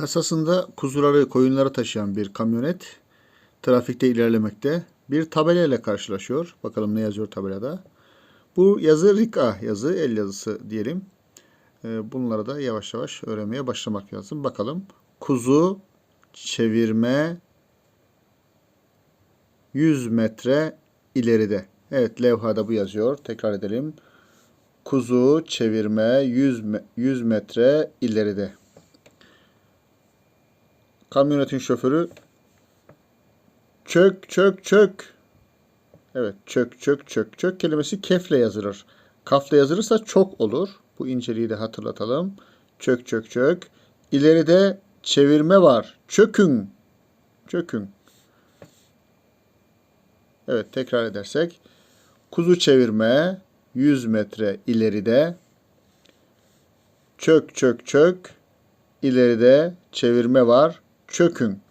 Kasasında kuzuları, koyunları taşıyan bir kamyonet trafikte ilerlemekte. Bir tabela ile karşılaşıyor. Bakalım ne yazıyor tabelada. Bu yazı Rika yazı, el yazısı diyelim. Ee, Bunları da yavaş yavaş öğrenmeye başlamak lazım. Bakalım. Kuzu çevirme 100 metre ileride. Evet levhada bu yazıyor. Tekrar edelim. Kuzu çevirme 100, me- 100 metre ileride. Kamyonetin şoförü çök çök çök. Evet çök çök çök çök kelimesi kefle yazılır. Kafla yazılırsa çok olur. Bu inceliği de hatırlatalım. Çök çök çök. İleride çevirme var. Çökün. Çökün. Evet tekrar edersek. Kuzu çevirme 100 metre ileride. Çök çök çök. İleride çevirme var. Çökün.